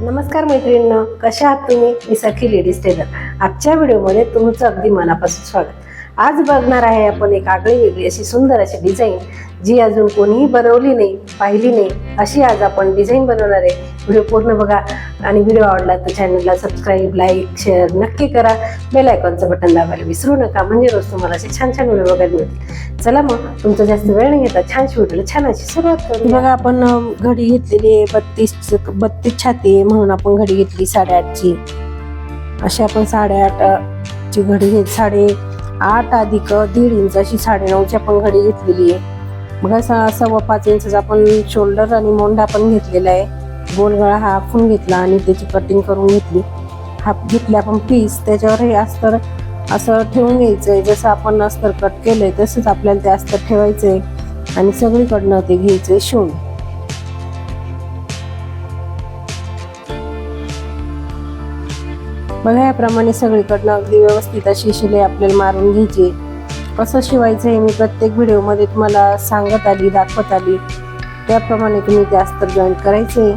नमस्कार मैत्रिणींना कशा आहात तुम्ही? मी सखी लेडीज टेलर. आजच्या व्हिडिओमध्ये तुमचं अगदी मनापासून स्वागत. आज बघणार आहे आपण एक आगळी वेगळी अशी सुंदर अशी डिझाईन जी अजून कोणीही बनवली नाही पाहिली नाही अशी आज आपण डिझाईन बनवणार आहे. व्हिडिओ पूर्ण बघा. आणि व्हिडिओ आवडला तर चॅनलला सबस्क्राईब लाईक शेअर नक्की करा. बेल आयकॉनचं बटन दाबायला विसरू नका. म्हणजे रोज तुम्हाला असे छान छान व्हिडिओ बघायला मिळतील. चला मग तुमचं जास्त वेळ नाही घेता. छानशी व्हिडिओला छान अशी सुरुवात करू बघा आपण घडी घेतलेली आहे. बत्तीस बत्तीस छाती आहे म्हणून आपण घडी घेतली साडेआठची. अशी आपण साडेआठ ची घडी घेत साडे आठ अधिक दीड इंच अशी साडेनऊची आपण घडी घेतलेली आहे. बघा सव्वा पाच इंचचा आपण शोल्डर आणि मोंडा पण घेतलेला आहे. गोलगळा हा आखून घेतला आणि त्याची कटिंग करून घेतली. हा घेतला आपण पीस त्याच्यावर हे अस्तर असं ठेवून घ्यायचं आहे जसं आपण अस्तर कट केलं आहे तसंच आपल्याला ते अस्तर आहे आणि सगळीकडनं ते घ्यायचंय शिवून. बघा याप्रमाणे सगळीकडनं अगदी व्यवस्थित अशी शिलाई आपल्याला मारून घ्यायची कसं शिवायचं हे मी प्रत्येक व्हिडिओमध्ये तुम्हाला सांगत आली दाखवत आली. त्याप्रमाणे तुम्ही ते अस्तर जॉईंट करायचे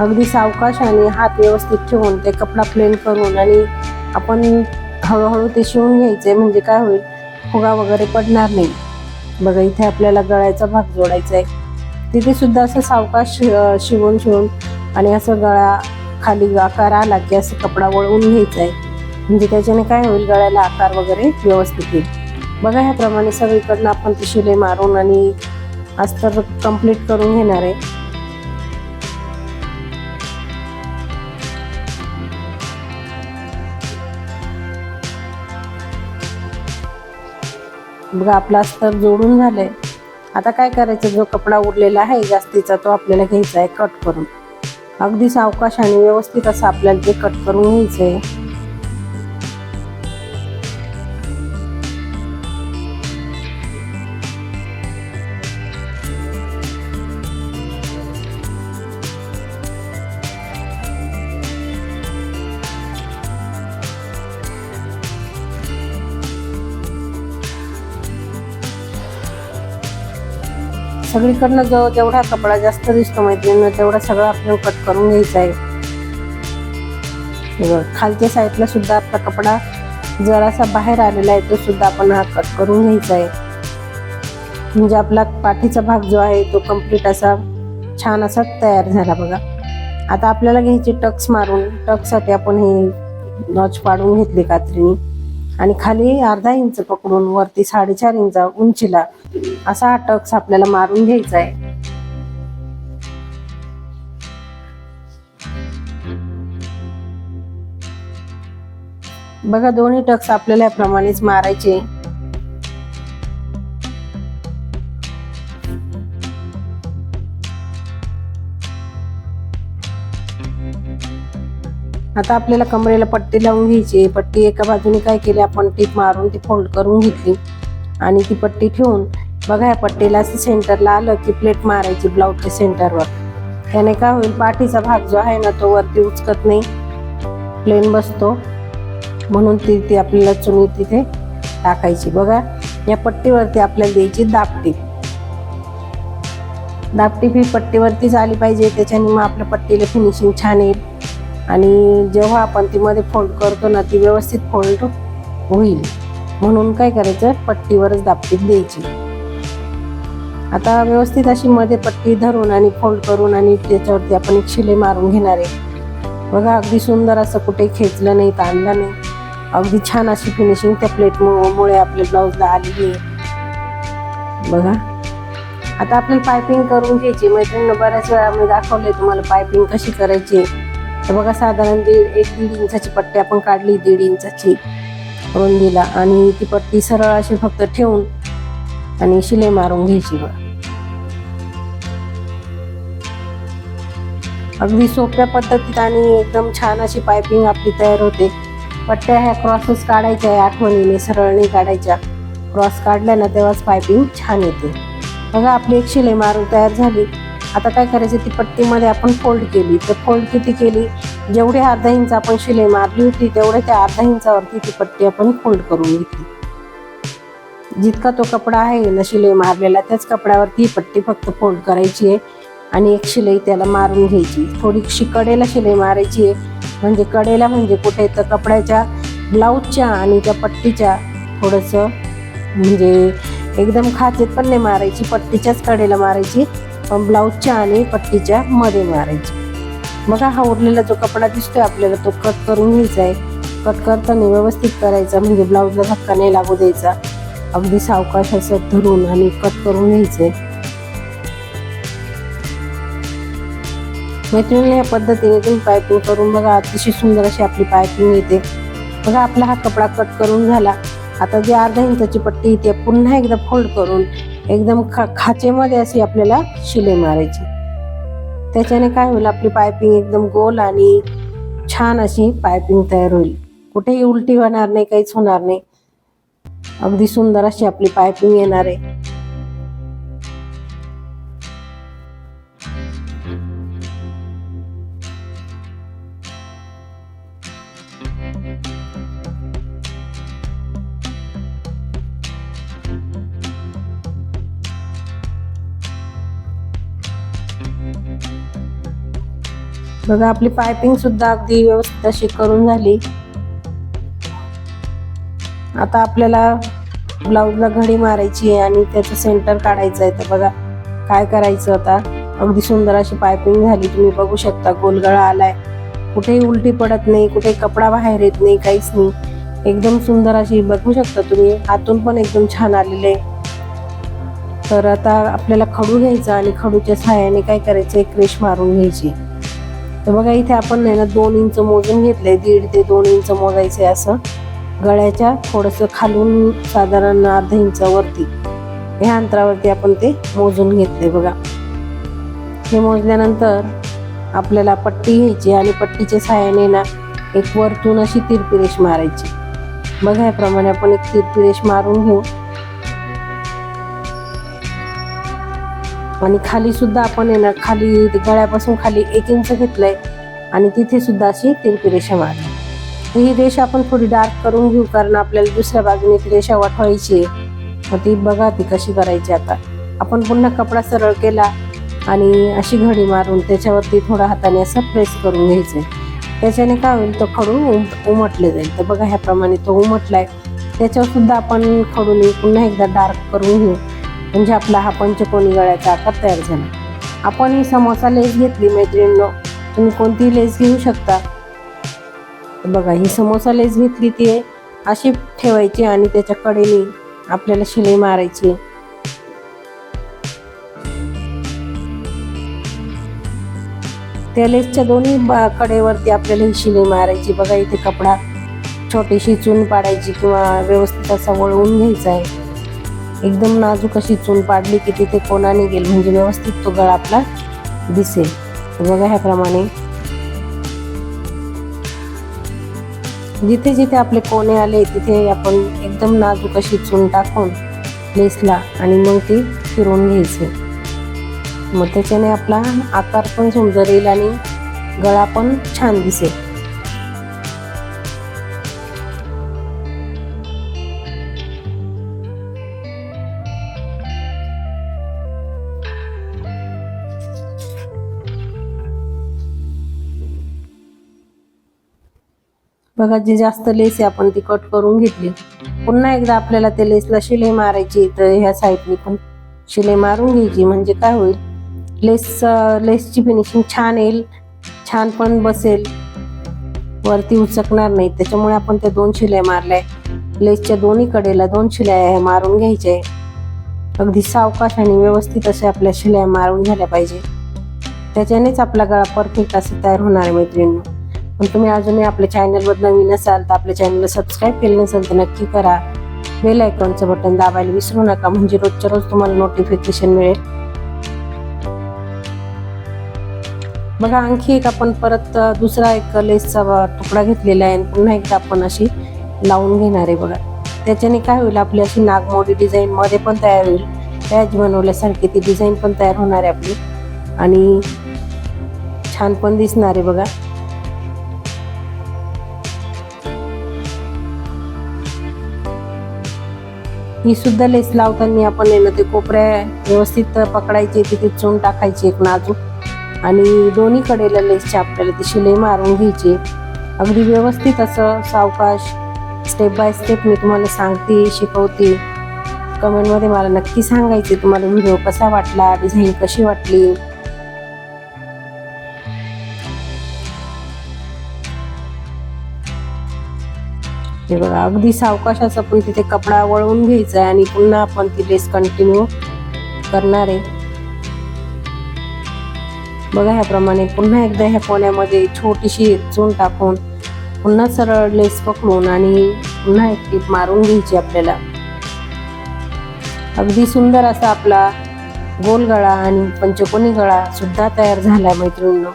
अगदी सावकाशाने हात व्यवस्थित ठेवून ते कपडा प्लेन करून आणि आपण हळूहळू ते शिवून घ्यायचे म्हणजे काय होईल फुगा वगैरे पडणार नाही. बघा इथे आपल्याला गळ्याचा भाग जोडायचा आहे. तिथे सुद्धा असं सावकाश शिवून शिवून आणि असं गळा खाली आकार आला की असं कपडा वळवून घ्यायचा आहे. म्हणजे त्याच्याने काय होईल गळ्याला आकार वगैरे व्यवस्थित येईल. बघा ह्याप्रमाणे सगळीकडनं आपण ती शिले मारून आणि अस्तर कंप्लीट करून घेणार आहे. बघा आपला अस्तर जोडून झालंय. आता काय करायचं? जो कपडा उरलेला आहे जास्तीचा तो आपल्याला घ्यायचा आहे कट करून. अगदी सावकाश आणि व्यवस्थित असं आपल्याला ते कट करून घ्यायचं आहे सगळीकडनं जो जेवढा कपडा जास्त दिसतो मैत्रिणींना तेवढा सगळा आपल्याला कट करून घ्यायचा आहे. खालच्या साईडला सुद्धा आपला कपडा जरासा बाहेर आलेला आहे तो सुद्धा आपण हा कट करून घ्यायचा आहे. म्हणजे आपला पाठीचा भाग जो आहे तो कंप्लीट असा छान असा तयार झाला बघा. आता आपल्याला घ्यायची टक्स मारून टक्ससाठी आपण हे नॉच पाडून घेतले कात्रीने. आणि खाली अर्धा इंच पकडून वरती साडेचार इंच उंचीला असा हा टक्स आपल्याला मारून घ्यायचा आहे बघा दोन्ही टक्स आपल्याला याप्रमाणेच मारायचे. आता आपल्याला कमरेला पट्टी लावून घ्यायची पट्टी एका बाजूने काय केली आपण टीप मारून ती फोल्ड करून घेतली. आणि ती पट्टी ठेवून बघा या पट्टीला असं सेंटरला आलं की प्लेट मारायची ब्लाऊजच्या सेंटरवर. त्याने काय होईल पाठीचा भाग जो आहे ना तो वरती उचकत नाही. प्लेन बसतो. म्हणून ती ती आपल्याला चुनी तिथे टाकायची. बघा या पट्टीवरती आपल्याला द्यायची दापटी दापटी ही पट्टीवरतीच आली पाहिजे. त्याच्याने मग आपल्या पट्टीला फिनिशिंग छान येईल. आणि जेव्हा आपण ती मध्ये फोल्ड करतो ना ती व्यवस्थित फोल्ड होईल. म्हणून काय करायचं? पट्टीवरच दापटीत द्यायची. आता व्यवस्थित अशी मध्ये पट्टी धरून आणि फोल्ड करून आणि त्याच्यावरती आपण एक शिले मारून घेणार आहे. बघा अगदी सुंदर असं कुठे खेचलं नाही ताणलं नाही. अगदी छान अशी फिनिशिंग त्या प्लेटमुळे आपल्या ब्लाऊजला आलेली आहे. बघा. आता आपल्याला पायपिंग करून घ्यायची मैत्रिणीनं बऱ्याच वेळा मी दाखवले तुम्हाला पायपिंग कशी करायची तर बघा साधारण दीड एक दीड इंचाची पट्टी आपण काढली दीड इंचाची रुंदीला आणि ती पट्टी सरळ अशी फक्त ठेवून आणि शिलाई मारून घ्यायची बघा. अगदी सोप्या पद्धतीत आणि एकदम छान अशी पायपिंग आपली तयार होते. पट्ट्या ह्या क्रॉसच काढायच्या आहे आठवणीने सरळ नाही काढायच्या. क्रॉस काढल्या ना तेव्हाच पायपिंग छान येते. बघा आपली एक शिलाई मारून तयार झाली. आता काय करायचं ती पट्टीमध्ये आपण फोल्ड केली. तर फोल्ड किती केली? जेवढे अर्धा इंच आपण शिलाई मारली होती तेवढ्या त्या अर्धा इंचावरती ती पट्टी आपण फोल्ड करून घेतली. जितका तो कपडा आहे ना शिलाई मारलेला त्याच कपड्यावरती ही पट्टी फक्त फोल्ड करायची आहे आणि एक शिलाई त्याला मारून घ्यायची. थोडीशी कडेला शिलाई मारायची आहे. म्हणजे कडेला म्हणजे कुठे? तर कपड्याच्या ब्लाऊजच्या आणि त्या पट्टीच्या. थोडंसं म्हणजे एकदम खाचेत पण नाही मारायची पट्टीच्याच कडेला मारायची. ब्लाऊजच्या आणि पट्टीच्या मध्ये मारायची. बघा हा उरलेला जो कपडा दिसतोय आपल्याला तो कट करून घ्यायचा आहे. कट करताना व्यवस्थित करायचा म्हणजे ब्लाऊजला धक्का नाही लागू द्यायचा. अगदी सावकाश असं धरून आणि कट करून घ्यायचंय मैत्रिणी या पद्धतीने तुम्ही पायपिंग करून बघा अतिशय सुंदर अशी आपली पायपिंग येते. बघा आपला हा कपडा कट करून झाला. आता जी अर्धा इंचाची पट्टी येते पुन्हा एकदा फोल्ड करून एकदम खा खाचेमध्ये अशी आपल्याला शिले मारायची. त्याच्याने काय होईल आपली पायपिंग एकदम गोल आणि छान अशी पायपिंग तयार होईल. कुठेही उलटी होणार नाही काहीच होणार नाही. अगदी सुंदर अशी आपली पायपिंग येणार आहे. बघा आपली पायपिंग सुद्धा अगदी व्यवस्थित अशी करून झाली. आता आपल्याला ब्लाऊजला घडी मारायची आहे आणि त्याचं सेंटर काढायचं आहे. तर बघा काय करायचं आता? अगदी सुंदर अशी पायपिंग झाली. तुम्ही बघू शकता गोलगळा आलाय. कुठेही उलटी पडत नाही कुठे कपडा बाहेर येत नाही काहीच नाही. एकदम सुंदर अशी बघू शकता तुम्ही हातून पण एकदम छान आलेले तर आता आपल्याला खडू घ्यायचा आणि खडूच्या सहाय्याने काय करायचं? एक रेश मारून घ्यायची. तर बघा इथे आपण नाही ना दोन इंच मोजून घेतलंय. दीड ते दोन इंच मोजायचे असं. गळ्याच्या थोडंसं खालून साधारण अर्धा इंचावरती. ह्या अंतरावरती आपण ते मोजून घेतले बघा. हे मोजल्यानंतर आपल्याला पट्टी घ्यायची आणि पट्टीच्या सहाय्याने ना एक वरतून अशी तिरपी रेष मारायची. बघा याप्रमाणे आपण एक तिरपी रेष मारून घेऊ. आणि खाली सुद्धा आपण येणार. खाली गळ्यापासून खाली एक इंच घेतलंय आणि तिथे सुद्धा अशी तिरपी रेषा मारली ही रेषा आपण थोडी डार्क करून घेऊ कारण आपल्याला दुसऱ्या बाजूने ती रेषा वाठवायची आहे. मग ती बघा ती कशी करायची आता. आपण पुन्हा कपडा सरळ केला आणि अशी घडी मारून त्याच्यावरती थोडा हाताने असं प्रेस करून घ्यायचंय. त्याच्याने काय होईल तो खडू उम उमटले जाईल. तर बघा ह्याप्रमाणे तो उमटला आहे त्याच्यावर सुद्धा आपण खडूने पुन्हा एकदा डार्क करून घेऊ. म्हणजे आपला हा पंचकोनी गळ्याचा आकार तयार झाला. आपण ही समोसा लेस घेतली मैत्रिणींनो. तुम्ही कोणतीही लेस घेऊ शकता? बघा ही समोसा लेस घेतली ती अशी ठेवायची आणि त्याच्या कडेने आपल्याला शिलाई मारायची त्या लेसच्या दोन्ही बा- कडेवरती आपल्याला ही शिलाई मारायची. बघा इथे कपडा छोटीशी चून पाडायची किंवा व्यवस्थित असा वळवून घ्यायचा आहे. एकदम नाजूक अशी चून पाडली की तिथे कोणाने गेल. म्हणजे व्यवस्थित तो गळा आपला दिसेल. बघा ह्याप्रमाणे. जिथे जिथे आपले कोणे आले तिथे आपण एकदम नाजूक अशी चून टाकून लेसला आणि मग ती फिरवून घ्यायची. मग त्याच्याने आपला आकार पण सुंदर येईल आणि गळा पण छान दिसेल. बघा जे जास्त लेस आहे आपण ती कट करून घेतली. पुन्हा एकदा आपल्याला त्या लेसला शिलाई मारायची तर ह्या साईडने पण शिलाई मारून घ्यायची. म्हणजे काय होईल? लेस लेसची फिनिशिंग छान येईल छान पण बसेल. वरती उचकणार नाही. त्याच्यामुळे आपण त्या दोन शिलाई मारल्या लेसच्या दोन्ही कडेला दोन शिलाई मारून घ्यायच्या आहे अगदी सावकाश आणि व्यवस्थित असे आपल्या शिलाई मारून झाल्या पाहिजे. त्याच्यानेच आपला गळा परफेक्ट असं तयार होणार आहे मैत्रिणींना. पण तुम्ही अजूनही आपल्या चॅनलवर नवीन असाल तर आपल्या चॅनलला सबस्क्राईब केलं नसेल तर नक्की करा. बेल आयकॉनचं बटन दाबायला विसरू नका म्हणजे रोजच्या रोज तुम्हाला नोटिफिकेशन मिळेल. बघा आणखी एक आपण परत दुसरा एक लेसचा तुकडा घेतलेला आहे आणि पुन्हा एकदा आपण अशी लावून घेणार आहे बघा. त्याच्याने काय होईल आपली अशी नागमोडी डिझाईन मध्ये पण तयार होईल. पॅच बनवल्यासारखी ती डिझाईन पण तयार होणार आहे आपली. आणि छान पण दिसणार आहे बघा. ही सुद्धा लेस लावताना आपण आहे ना ते कोपऱ्या व्यवस्थित पकडायचे तिथे चोन टाकायची एक नाजूक. आणि दोन्ही कडेला लेसचे आपल्याला ती शिलाई मारून घ्यायची. अगदी व्यवस्थित असं सावकाश स्टेप बाय स्टेप मी तुम्हाला सांगते शिकवते. कमेंटमध्ये मला नक्की सांगायचे तुम्हाला व्हिडिओ कसा वाटला डिझाईन कशी वाटली? हे बघा अगदी सावकाश असं पण तिथे कपडा वळवून घ्यायचा आहे आणि पुन्हा आपण ती लेस कंटिन्यू करणार आहे. बघा ह्याप्रमाणे पुन्हा एकदा ह्या कोण्यामध्ये छोटीशी चून टाकून पुन्हा सरळ लेस पकडून आणि पुन्हा एक टीप मारून घ्यायची आपल्याला. अगदी सुंदर असा आपला गोल गळा आणि पंचकोनी गळा सुद्धा तयार झाला मैत्रिणींना.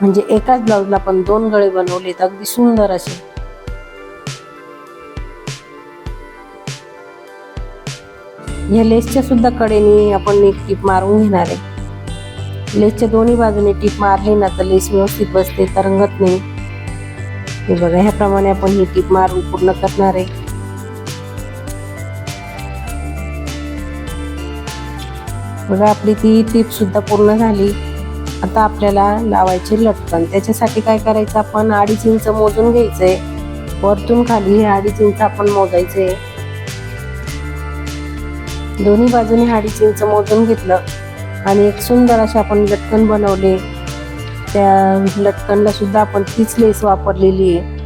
म्हणजे एकाच ब्लाऊजला पण दोन गळे बनवलेत अगदी सुंदर असे. ह्या लेसच्या सुद्धा कडेने आपण एक टीप मारून घेणार आहे. लेसच्या दोन्ही बाजूने टीप मारली ना तर लेस व्यवस्थित बसते तरंगत नाही. हे बघा ह्याप्रमाणे आपण ही टीप मारून पूर्ण करणार आहे. बघा आपली ती टीप सुद्धा पूर्ण झाली. आता आपल्याला लावायचे लटकन. त्याच्यासाठी काय करायचं आपण अडीच इंच मोजून घ्यायचंय. वरतून खाली हे अडीच इंच आपण मोजायचंय. दोन्ही बाजूने हाडी चिंच मोजून घेतलं आणि एक सुंदर असे आपण लटकन बनवले. त्या लटकनला सुद्धा आपण तीच लेस वापरलेली आहे.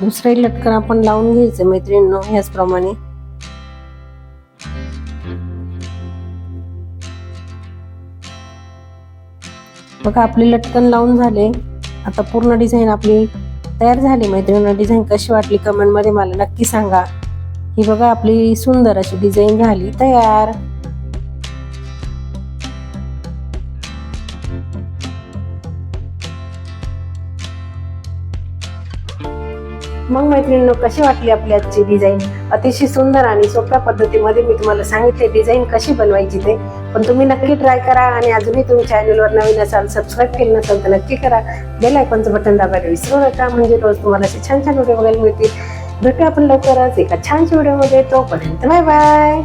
दुसरे लटकन आपण लावून घ्यायचं मैत्रिणींनो ह्याचप्रमाणे बघा आपले लटकन लावून झाले. आता पूर्ण डिझाईन आपली तयार झाली. मैत्रिणींना डिझाईन कशी वाटली कमेंटमध्ये मला नक्की सांगा. ही बघा आपली सुंदर अशी डिझाईन झाली. तयार. मग मैत्रिणींनो कशी वाटली आपली आजची डिझाईन अतिशय सुंदर आणि सोप्या पद्धतीमध्ये मी तुम्हाला सांगितले डिझाईन कशी बनवायची ते. पण तुम्ही नक्की ट्राय करा आणि अजूनही तुम्ही चॅनलवर नवीन असाल सबस्क्राईब केलं नसेल तर नक्की करा. बेल आयकॉनचं बटन दाबायला विसरू नका. म्हणजे रोज तुम्हाला असे छान छान व्हिडिओ बघायला मिळतील. भेटू आपण लवकरच एका छानशा व्हिडिओमध्ये तोपर्यंत बाय बाय